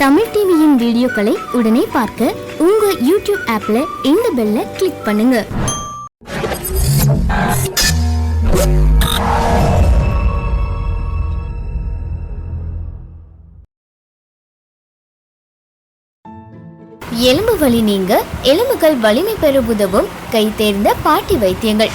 தமிழ் டிவியின் வீடியோக்களை உடனே பார்க்க உங்க யூடியூப் ஆப்ல இந்த பெல்ல கிளிக் பண்ணுங்க. எலும்பு வலி நீங்க எலும்புகள் வலிமை பெற உதவும் கை தேர்ந்த பாட்டி வைத்தியங்கள்.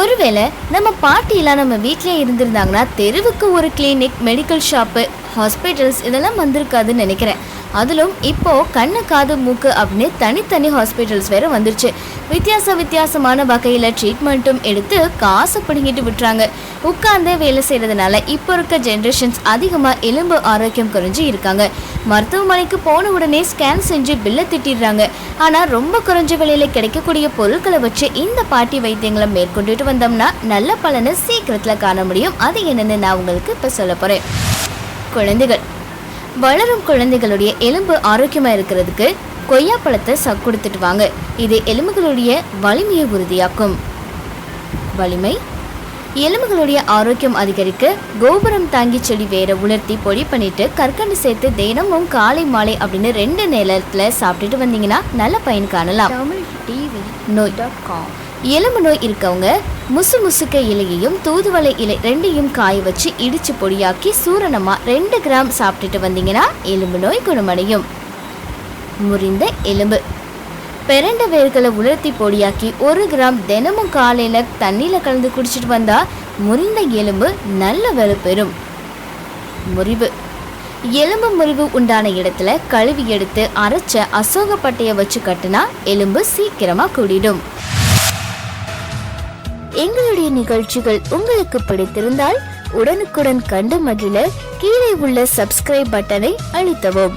ஒருவேளை நம்ம பாட்டியெல்லாம் நம்ம வீட்டிலே இருந்திருந்தாங்கன்னா தெருவுக்கு ஒரு கிளினிக் மெடிக்கல் ஷாப்பு ஹாஸ்பிட்டல்ஸ் இதெல்லாம் வந்திருக்காதுன்னு நினைக்கிறேன். அதிலும் இப்போ கண்ணு காது மூக்கு அப்படின்னு தனித்தனி ஹாஸ்பிட்டல்ஸ் வேற வந்துருச்சு. வித்தியாச வித்தியாசமான வகையில் ட்ரீட்மெண்ட்டும் எடுத்து காசு பிடுங்கிட்டு விட்டுறாங்க. உட்கார்ந்தே வேலை செய்யறதுனால இப்போ இருக்க ஜென்ரேஷன்ஸ் அதிகமாக எலும்பு ஆரோக்கியம் குறைஞ்சு இருக்காங்க. மருத்துவமனைக்கு போன உடனே ஸ்கேன் செஞ்சு பில்லை திட்டிடுறாங்க. ஆனால் ரொம்ப குறைஞ்ச விலையில கிடைக்கக்கூடிய பொருட்களை வச்சு இந்த பாட்டி வைத்தியங்களை மேற்கொண்டுட்டு வந்தோம்னா நல்ல பலனை சீக்கிரத்தில் காண முடியும். அது என்னென்னு நான் உங்களுக்கு இப்போ சொல்ல போகிறேன் குழந்தைகள் வளரும் குழந்தைகளுடைய எலும்பு ஆரோக்கியமாக இருக்கிறதுக்கு கொய்யா பழத்தை ச கொடுத்துட்டு வாங்க. இது எலும்புகளுடைய வலிமையை உறுதியாக்கும். வலிமை எலும்புகளுடைய ஆரோக்கியம் அதிகரிக்க கோபுரம் தாங்கி செடி வேற உலர்த்தி பொடி பண்ணிட்டு கற்கண்டு சேர்த்து தினமும் காலை மாலை அப்படின்னு ரெண்டு நேரத்துல சாப்பிட்டுட்டு வந்தீங்கன்னா நல்ல பயன் காணலாம். நோய். எலும்பு நோய் இருக்கவங்க முசு முசுக்க இலையையும் தூதுவளை இலை ரெண்டையும் காய வச்சு இடிச்சு பொடியாக்கி சூரணமா ரெண்டு கிராம் சாப்பிட்டுட்டு வந்தீங்கன்னா எலும்பு நோய் குணமடையும். முறிந்த எலும்பு. பெரண்ட வேர்களை உலர்த்தி பொடியாக்கி ஒரு கிராம் தினமும் காலையில் தண்ணியில் கலந்து குடிச்சிட்டு வந்தா முறிந்த எலும்பு நல்ல வலுப்பெறும் முறிவு. எலும்பு முறிவு உண்டான இடத்துல கழுவி எடுத்து அரைச்ச அசோகப்பட்டையை வச்சு கட்டினா எலும்பு சீக்கிரமாக கூடிடும். எங்களுடைய நிகழ்ச்சிகள் உங்களுக்கு பிடித்திருந்தால் உடனுக்குடன் கண்டு மகிழ கீழே உள்ள சப்ஸ்கிரைப் பட்டனை அழுத்தவும்.